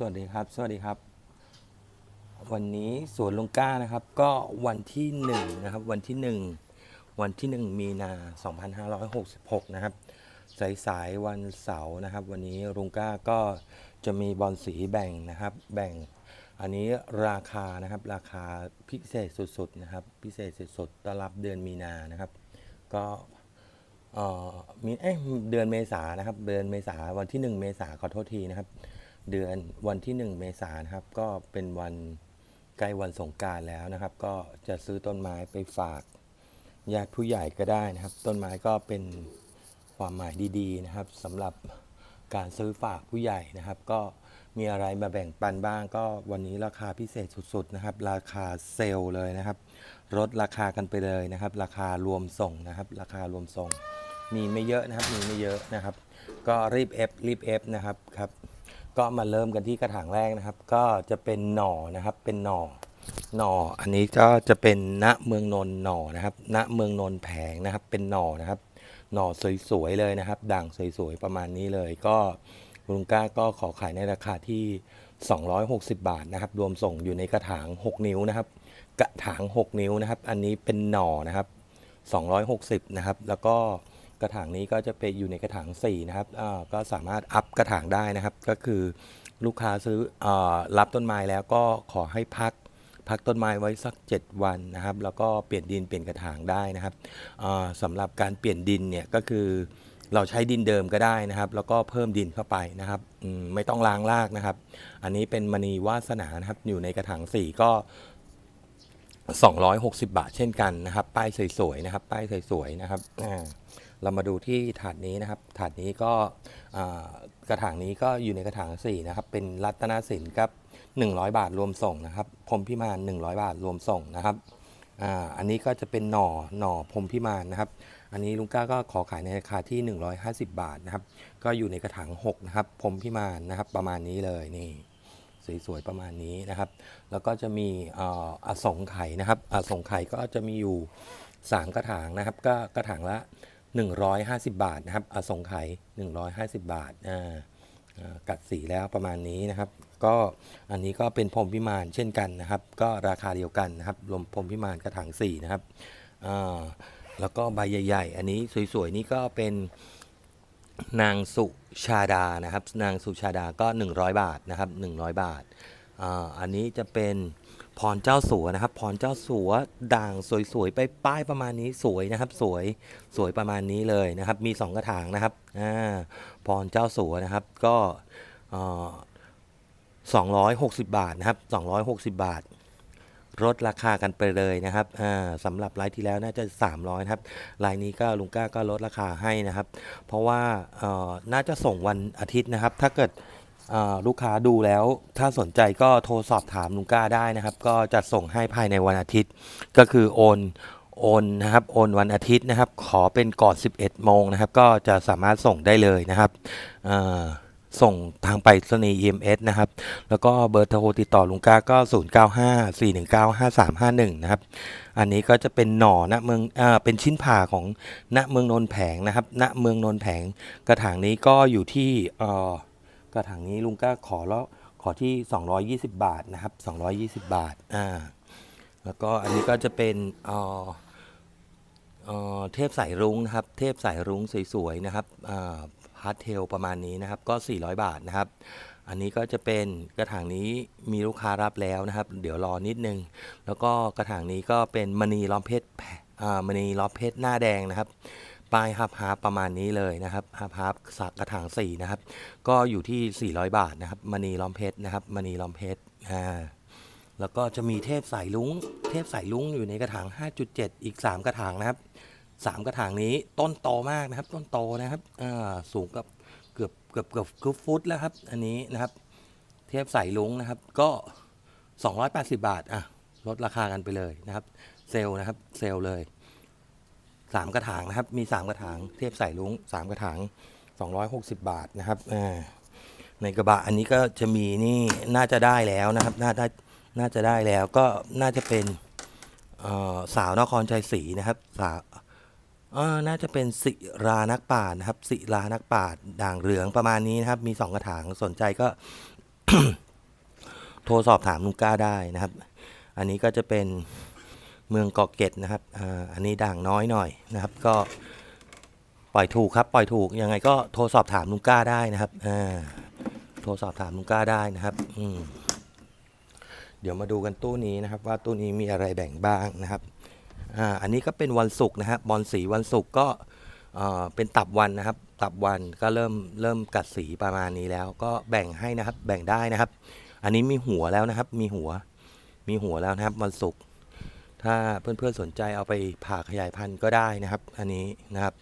สวัสดีครับ สวัสดีครับ วันนี้สวนลุงก้านะครับ ก็วันที่หนึ่งนะครับ วันที่หนึ่งวันที่หนึ่งมีนา 2566 นะครับ สายสายๆวันเสาร์นะครับ วันนี้ลุงก้าก็จะมีบอลสีแบ่งนะครับ แบ่ง อันนี้ราคานะครับ ราคาพิเศษสุดๆนะครับ พิเศษสุดๆต้อนรับเดือนมีนานะครับ ก็เออมีเอ้ยเดือนเมษานะครับ เดือนเมษาวันที่ 1 เมษาขอโทษทีนะครับ เดือนวันที่ 1 เมษายนครับ ก็เป็นวันใกล้วันสงการแล้วนะครับ ก็จะซื้อต้นไม้ไปฝากญาติผู้ใหญ่ก็ได้นะครับ ต้นไม้ก็เป็นความหมายดีๆนะครับสำหรับการซื้อฝากผู้ใหญ่นะครับ ก็มีอะไรมาแบ่งปันบ้าง ก็วันนี้ราคาพิเศษสุดๆนะครับ ราคาเซลล์เลยนะครับลดราคากันไปเลยนะครับ ราคารวมส่งนะครับ ราคารวมส่ง มีไม่เยอะนะครับ มีไม่เยอะนะครับ ก็รีบเอฟรีบเอฟนะครับครับ ก็มาเริ่มกันที่กระถางแรกนะครับ ก็จะเป็นหน่อนะครับ เป็นหน่อหน่ออันนี้ก็จะเป็นณเมืองนนหน่อนะครับ ณเมืองนนแผงนะครับ เป็นหน่อนะครับ หน่อสวยๆเลยนะครับ ด่างสวยๆประมาณนี้เลย ก็ลุงก้าก็ขอขายในราคาที่ 260 บาทนะครับ รวมส่งอยู่ในกระถาง 6 นิ้วนะครับ กระถาง 6 นิ้วนะครับ อันนี้เป็นหน่อนะครับ 260 นะครับ แล้วก็ กระถางนี้ก็จะไปอยู่ในกระถาง4นะครับก็สามารถอัพกระถางได้นะครับ ก็คือลูกค้าซื้ออรับต้นไม้แล้วก็ขอให้พักพักต้นไม้ไว้สัก 7 วันนะครับ แล้วก็เปลี่ยนดินเปลี่ยนกระถางได้นะครับอ่าสำหรับการเปลี่ยนดินเนี่ยก็คือเราใช้ดินเดิมก็ได้นะครับ แล้วก็เพิ่มดินเข้าไปนะครับมไม่ต้องล้างรากนะครับ อันนี้เป็นมณีวาสนานะครับอยู่ในกระถาง4ก็ 260 บาทเช่นกันนะครับ ป้ายสวยๆนะครับ ป้ายสวยๆนะครับอ่า เรามาดูที่ถาดนี้นะครับ ถาดนี้ก็กระถางนี้ก็อยู่ในกระถาง4นะครับ เป็นรัตนสินครับ100 บาทรวมส่งนะครับพรมพิมาน 100 บาทรวมส่งนะครับอ,อันนี้ก็จะเป็นหน่อหน่อพรมพิมานนะครับ อันนี้ลุงก้าก็ขอขายในราคาที่ 150 บาทนะครับ ก็อยู่ในกระถาง6นะครับพรมพิมานนะครับ ประมาณนี้เลยนี่สวยๆประมาณนี้นะครับ แล้วก็จะมีอ่ออสงไข่นะครับอสงไข่ก็จะมีอยู่ 3 กระถางนะครับ ก็กระถางละ 150 บาทนะครับอสงไข่150 บาทอ่าอ่ากัดสีแล้วประมาณนี้นะครับ ก็อันนี้ก็เป็นพรมพิมานเช่นกันนะครับ ก็ราคาเดียวกันนะครับรวมพรมพิมานกระถาง4นะครับอ่าแล้วก็ใบใหญ่ ๆ อันนี้สวยๆนี่ก็เป็นนางสุชาดานะครับ นางสุชาดาก็ 100 บาทนะครับ 100 บาทอ่าอันนี้จะเป็น พรเจ้าสัวนะครับ พรเจ้าสัวด่างสวยๆไปป้ายประมาณนี้สวยนะครับ สวยสวยประมาณนี้เลยนะครับ มี 2 กระถางนะครับอ่าพรเจ้าสัวนะครับก็สอ่า260บาทนะครับ260บาทลดราคากันไปเลยนะครับอ่าสำหรับรายที่แล้วน่าจะ 300นะครับรายนี้ก็ลุงก้าก็ลดราคาให้นะครับ เพราะว่าอ่อน่าจะส่งวันอาทิตย์นะครับ ถ้าเกิด ลูกค้าดูแล้วถ้าสนใจก็โทรสอบถามลุงก้าได้นะครับ ก็จะส่งให้ภายในวันอาทิตย์ ก็คือโอนโอนนะครับโอนวันอาทิตย์นะครับ ขอเป็นก่อน 11 โมงนะครับ ก็จะสามารถส่งได้เลยนะครับส่งทางไปรษณี EMS นะครับ แล้วก็เบอร์โทรติดต่อลุงก้าก็ 0954195351 นะครับ อันนี้ก็จะเป็นหน่อณเมืองอ่าเป็นชิ้นผ่าของณเมืองนนท์แผงนะครับณเมืองนนท์แผง กระถางนี้ก็อยู่ที่อ่อ กระถางนี้ลุงก้าขอแล้วขอที่ 220 บาทนะครับ 220 บาทอ่าแล้วก็อันนี้ก็จะเป็นเอ่อเออเทพสายรุ้งนะครับ เทพสายรุ้งสวยๆนะครับอ่าพาร์ทเทลประมาณนี้นะครับก็ 400 บาทนะครับ อันนี้ก็จะเป็นกระถางนี้มีลูกค้ารับแล้วนะครับ เดี๋ยวรอนิดนึง แล้วก็กระถางนี้ก็เป็นมณีล้อมเพชรแผ่อ่ามณีล้อมเพชรหน้าแดงนะครับ ปลายฮับฮับประมาณนี้เลยนะครับฮับฮับสักกระถางสี่นะครับ ก็อยู่ที่ 400 บาทนะครับมณีล้อมเพชรนะครับมณีล้อมเพชรอ่าแล้วก็จะมีเทพสายลุงเทพสายลุงอยู่ในกระถาง 5.7 อีก 3 กระถางนะครับสามกระถางนี้ต้นโตมากนะครับ ต้นโตนะครับอ่าสูงกับเกือบเกือบเกือบเกือบฟุตแล้วครับ อันนี้นะครับ เทพสายลุงนะครับ ก็ 280 บาทอะลดราคากันไปเลยนะครับ เซลนะครับ เซลเลย สามกระถางนะครับ มีสามกระถาง เทพสายลุงสามกระถาง 260 บาทนะครับในกระบะอันนี้ก็จะมีนี่น่าจะได้แล้วนะครับ น่าได้น่าจะได้แล้วก็น่าจะเป็นสาวนครชัยศรีนะครับสาวน่าจะเป็นสิรานักป่านะครับ สิรานักป่าด่างเหลืองประมาณนี้นะครับ มีสองกระถางสนใจก็ โทรสอบถามลุงก้าได้นะครับ อันนี้ก็จะเป็น เมืองเกาะเกร็ดนะครับออันนี้ด่างน้อยหน่อยนะครับ ก็ปล่อยถูกครับ ปล่อยถูกยังไงก็โทรสอบถามลุงก้าได้นะครับโทรสอบถามลุงก้าได้นะครับอืเดี๋ยวมาดูกันตู้นี้นะครับ ว่าตู้นี้มีอะไรแบ่งบ้างนะครับอ่าอันนี้ก็เป็นวันศุกร์นะครับบอลสีวันศุกร์ก็เป็นตับวันนะครับ ตับวันก็เริ่มเริ่มกัดสีประมาณนี้แล้ว ก็แบ่งให้นะครับ แบ่งได้นะครับ อันนี้มีหัวแล้วนะครับ มีหัว มีหัวแล้วนะครับ วันศุกร์ ถ้าเพื่อนๆสนใจเอาไปผ่าขยายพันธุ์ก็ได้นะครับ อันนี้นะครับ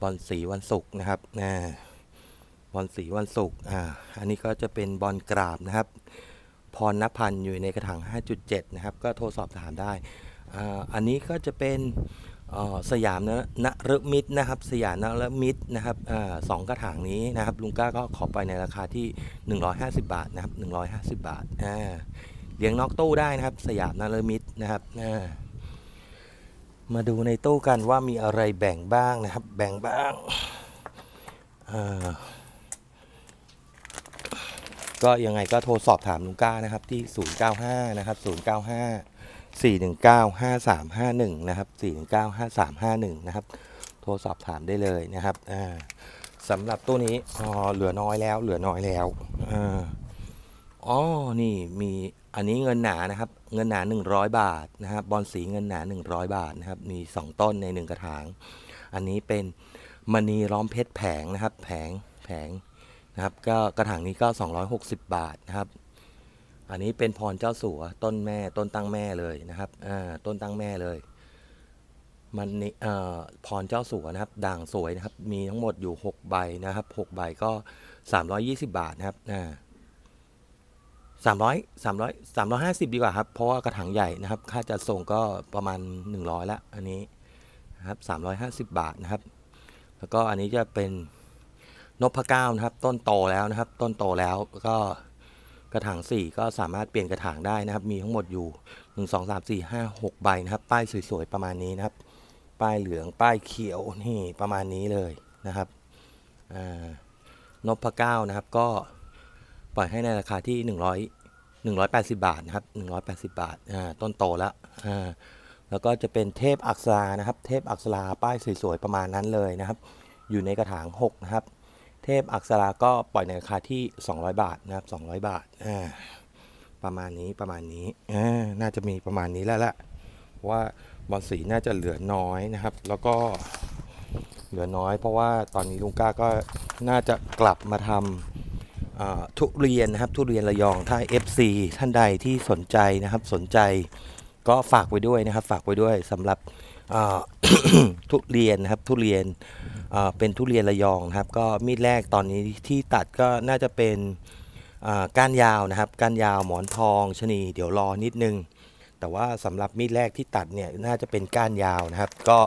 บอลสีวันศุกร์นะครับนะบอลสีวันศุกร์อ่าอันนี้ก็จะเป็นบอลกราบนะครับ พรณพันธ์อยู่ในกระถาง 5.7 นะครับ ก็โทรสอบถามได้อ่าอันนี้ก็จะเป็นสยามนะนรมิตรนะครับ สยามนรมิตรนะครับอสองกระถางนี้นะครับลุงก้าก็ขอไปในราคาที่ 150 บาทนะครับ150 บาทอ่า เลี้ยงนอกตู้ได้นะครับ สยามนารมิตนะครับมาดูในตู้กันว่ามีอะไรแบ่งบ้างนะครับ แบ่งบ้างก็ยังไงก็โทรสอบถามลุงก้านะครับที่ 095 นะครับ 095 419 5351 นะครับ 419 5351 นะครับ โทรสอบถามได้เลยนะครับสำหรับตู้นี้อ๋อเหลือน้อยแล้ว เหลือน้อยแล้วอ๋อนี่มี อันนี้เงินหนานะครับ เงินหนา 100 บาทนะครับบอลสีเงินหนา 100 บาทนะครับ มี 2 ต้นใน 1 กระถาง อันนี้เป็นมณีล้อมเพชรแผงนะครับ แผงแผงนะครับก็กระถางนี้ก็ 260 บาทนะครับ อันนี้เป็นพรเจ้าสัวต้นแม่ต้นตั้งแม่เลยนะครับอ่าต้นตั้งแม่เลยมันนี่เอ่อพรเจ้าสัวนะครับ ด่างสวยนะครับ มีทั้งหมดอยู่ 6 ใบนะครับ 6 ใบก็ 320 บาทนะครับอ่า สามร้อยสามร้อยสามร้อยห้าสิบดีกว่าครับ เพราะว่ากระถางใหญ่นะครับ ค่าจัดส่งก็ประมาณหนึ่งร้อยละอันนี้นะครับสามร้อยห้าสิบบาทนะครับ แล้วก็อันนี้จะเป็นนพเก้านะครับ ต้นโตแล้วนะครับ ต้นโตแล้วก็กระถางสี่ก็สามารถเปลี่ยนกระถางได้นะครับ มีทั้งหมดอยู่หนึ่งสองสามสี่ห้าหกใบนะครับ ป้ายสวยๆ ประมาณนี้นะครับ ป้ายเหลือง ป้ายเขียว นี่ประมาณนี้เลยนะครับนพเก้านะครับ ก็ ปล่อยให้ในราคาที่ 100 180 บาทนะครับ 180 บาทอ่าต้นโตแล้วอ่าแล้วก็จะเป็นเทพอักษรานะครับ เทพอักษราป้ายสวยๆประมาณนั้นเลยนะครับ อยู่ในกระถาง6นะครับ เทพอักษราก็ปล่อยในราคาที่ 200 บาทนะครับ 200 บาทอ่าประมาณนี้ประมาณนี้อ่าน่าจะมีประมาณนี้แล้วแหละว่าบอลสีน่าจะเหลือน้อยนะครับ แล้วก็เหลือน้อยเพราะว่าตอนนี้ลุงก้าก็น่าจะกลับมาทำอ่า ทุเรียนนะครับทุเรียนระยองถ้า FC ท่านใดที่สนใจนะครับสนใจก็ฝากไว้ด้วยนะครับ ฝากไว้ด้วยสำหรับทุเรียนนะครับทุเรียนเป็นทุเรียนระยองนะครับ ก็มีดแรกตอนนี้ที่ตัดก็น่าจะเป็นก้านยาวนะครับก้านยาวหมอนทองชะนี เดี๋ยวรอนิดนึง แต่ว่าสำหรับมีดแรกที่ตัดเนี่ยน่าจะเป็นก้านยาวนะครับ ก็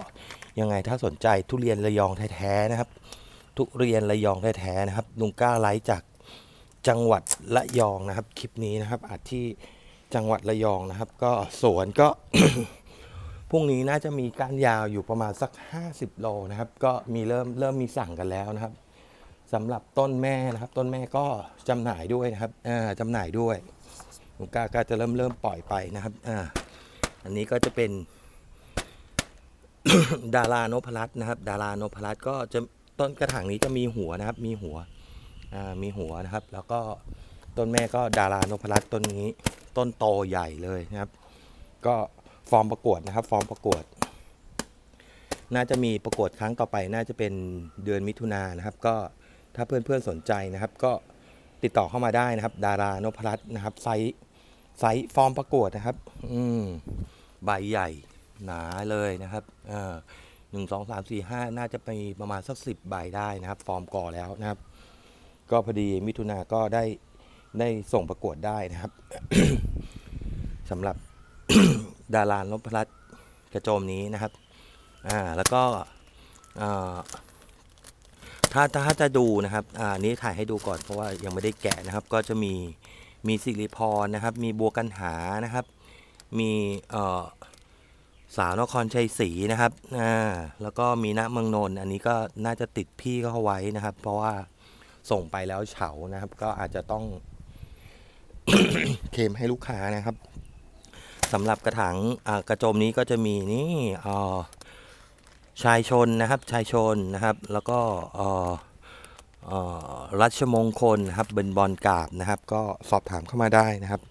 ยังไงถ้าสนใจทุเรียนระยองแท้ๆนะครับ ทุเรียนระยองแท้ๆนะครับลุงก้าไลฟ์จาก จังหวัดระยองนะครับคลิปนี้นะครับอาจที่จังหวัดระยองนะครับ ก็สวนก็พรุ่งนี้น่าจะมีการยาวอยู่ประมาณสัก 50 โลนะครับ ก็มีเริ่มเริ่มมีสั่งกันแล้วนะครับสำหรับต้นแม่นะครับ ต้นแม่ก็จำหน่ายด้วยนะครับจำหน่ายด้วยลุงกล้าก็จะเริ่มเริ่มปล่อยไปนะครับอ่าอันนี้ก็จะเป็น ดารานพรัตน์นะครับ ดารานพรัตน์ก็จะต้นกระถางนี้จะมีหัวนะครับ มีหัว มีหัวนะครับ แล้วก็ต้นแม่ก็ดารานพรัตน์ต้นนี้ ต้นโตใหญ่เลยนะครับ ก็ฟอร์มประกวดนะครับ ฟอร์มประกวด น่าจะมีประกวดครั้งต่อไป น่าจะเป็นเดือนมิถุนายนนะครับ ก็ถ้าเพื่อนๆสนใจนะครับ ก็ติดต่อเข้ามาได้นะครับ ดารานพรัตน์นะครับไซส์ไซส์ฟอร์มประกวดนะครับ อืมใบใหญ่หนาเลยนะครับเออหนึ่งสองสามสี่ห้าน่าจะมีประมาณสักสิบใบได้นะครับ ฟอร์มก่อแล้วนะครับ ก็พอดีมิถุนาก็ได้ได้ส่งประกวดได้นะครับสำหรับดารานพรัตน์กระโจมนี้นะครับอ่าแล้วก็อ่าถ้าถ้าจะดูนะครับอ่านี้ถ่ายให้ดูก่อนเพราะว่ายังไม่ได้แกะนะครับ ก็จะมีมีสิริพรนะครับ มีบัวกันหานะครับ มีเอ่อสาวนครชัยศรีนะครับอ่าแล้วก็มีณเมืองนนท์อันนี้ก็น่าจะติดพี่เขาไว้นะครับ เพราะว่า ส่งไปแล้วเฉานะครับ ก็อาจจะต้องเคมให้ลูกค้านะครับสำหรับกระถางกระโจมนี้ก็จะมีนี่อ่อชายชนนะครับชายชนนะครับ แล้วก็อ่ออ่อรัชมงคลนะครับเป็นบอลกาบนะครับ ก็สอบถามเข้ามาได้นะครับ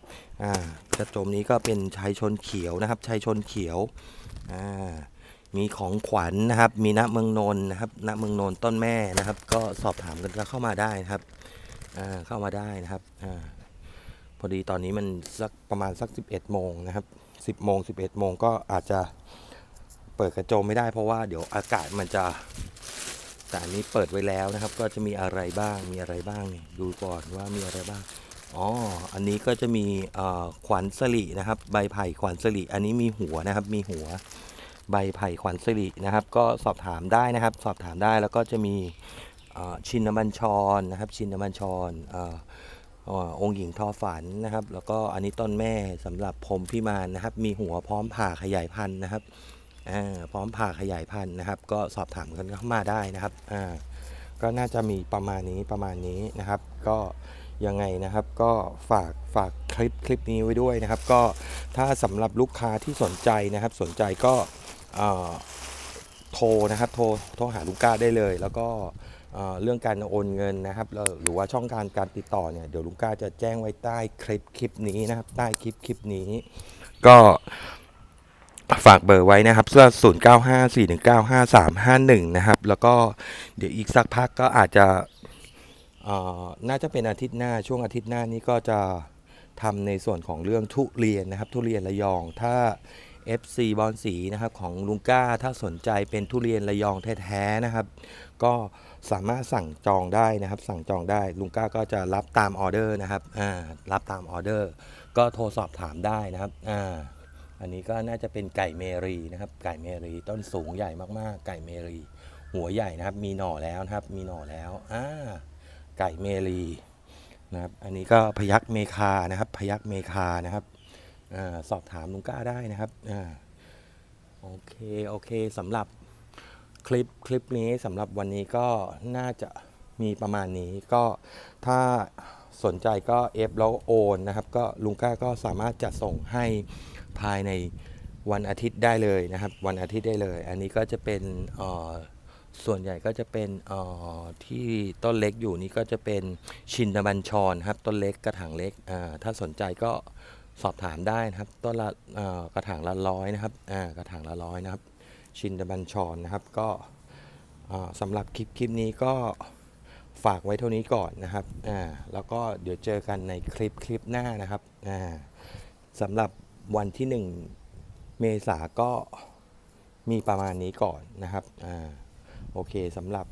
กระโจมนี้ก็เป็นชายชนเขียวนะครับชายชนเขียวอ่า มีของขวัญนะครับ มีณเมืองนนนะครับณเมืองนนต้นแม่นะครับ ก็สอบถามกันเข้ามาได้นะครับอ่าเข้ามาได้นะครับอ่าพอดีตอนนี้มันสักประมาณสัก 11โมงนะครับ10โมง11โมงก็อาจจะเปิดกระโจมไม่ได้เพราะว่าเดี๋ยวอากาศมันจะแต่อันนี้เปิดไว้แล้วนะครับ ก็จะมีอะไรบ้างมีอะไรบ้างนี่ดูก่อนว่ามีอะไรบ้างอ๋ออันนี้ก็จะมีอ่อขวัญสลีนะครับ ใบไผ่ขวัญสลีอันนี้มีหัวนะครับ มีหัว ใบไผ่ขวัญสลีนะครับ ก็สอบถามได้นะครับ สอบถามได้แล้วก็จะมีชินบัญชรนะครับ ชินบัญชรอออ่าองค์หญิงทอฝันนะครับ แล้วก็อันนี้ต้นแม่สำหรับผมพิมานนะครับ มีหัวพร้อมผ่าขยายพันธุ์นะครับพร้อมผ่าขยายพันธุ์นะครับ ก็สอบถามกันเข้ามาได้นะครับก็น่าจะมีประมาณนี้ประมาณนี้นะครับ ก็ยังไงนะครับก็ฝากฝากคลิปคลิปนี้ไว้ด้วยนะครับ ก็ถ้าสำหรับลูกค้าที่สนใจนะครับ สนใจก็ โทรนะครับโทรโทรหาลูก้าได้เลย แล้วก็เรื่องการโอนเงินนะครับ หรือว่าช่องการการติดต่อเนี่ยเดี๋ยวลุงก้าจะแจ้งไว้ใต้คลิปคลิปนี้นะครับ ใต้คลิปคลิปนี้ ก็ฝากเบอร์ไว้นะครับเสื้อ0 9 5 4 1 9 5 3 5 1นะครับ แล้วก็เดี๋ยวอีกสักพักก็อาจจะน่าจะเป็นอาทิตย์หน้าช่วงอาทิตย์หน้านี้ก็จะทำในส่วนของเรื่องทุเรียนนะครับ ทุเรียนระยอง ถ้า FC บอลสีนะครับของลุงก้าถ้าสนใจเป็นทุเรียนระยองแท้ๆนะครับ ก็สามารถสั่งจองได้นะครับ สั่งจองได้ลุงก้าก็จะรับตามออเดอร์นะครับอ่ารับตามออเดอร์ ก็โทรสอบถามได้นะครับอ่าอันนี้ก็น่าจะเป็นไก่เมรีนะครับ ไก่เมรีต้นสูงใหญ่มากๆ ไก่เมรี หัวใหญ่นะครับ มีหน่อแล้วนะครับ มีหน่อแล้วอ่าไก่เมรีนะครับ อันนี้ก็พยักเมคานะครับ พยักเมคานะครับ อสอบถามลุงก้าได้นะครับอโอเคโอเคสำหรับคลิปคลิปนี้สำหรับวันนี้ก็น่าจะมีประมาณนี้ก็ถ้าสนใจก็เอฟแล้วโอนนะครับ ก็ลุงก้าก็สามารถจะส่งให้ภายในวันอาทิตย์ได้เลยนะครับ วันอาทิตย์ได้เลย อันนี้ก็จะเป็นส่วนใหญ่ก็จะเป็นที่ต้นเล็กอยู่นี่ก็จะเป็นชินบัญชรครับต้นเล็กกระถางเล็กถ้าสนใจก็ สอบถามได้นะครับต้นละกระถางละร้อยนะครับกระถางละร้อยนะครับ ชินดบัญชรนะครับ ก็สำหรับคลิปคลิปนี้ก็ฝากไว้เท่านี้ก่อนนะครับแล้วก็เดี๋ยวเจอกันในคลิปคลิปหน้านะครับสำหรับวันที่ 1 เมษาก็มีประมาณนี้ก่อนนะครับอโอเคสำหรับ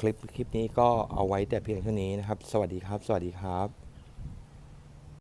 คลิปคลิปนี้ก็เอาไว้แต่เพียงเท่านี้นะครับ สวัสดีครับ สวัสดีครับ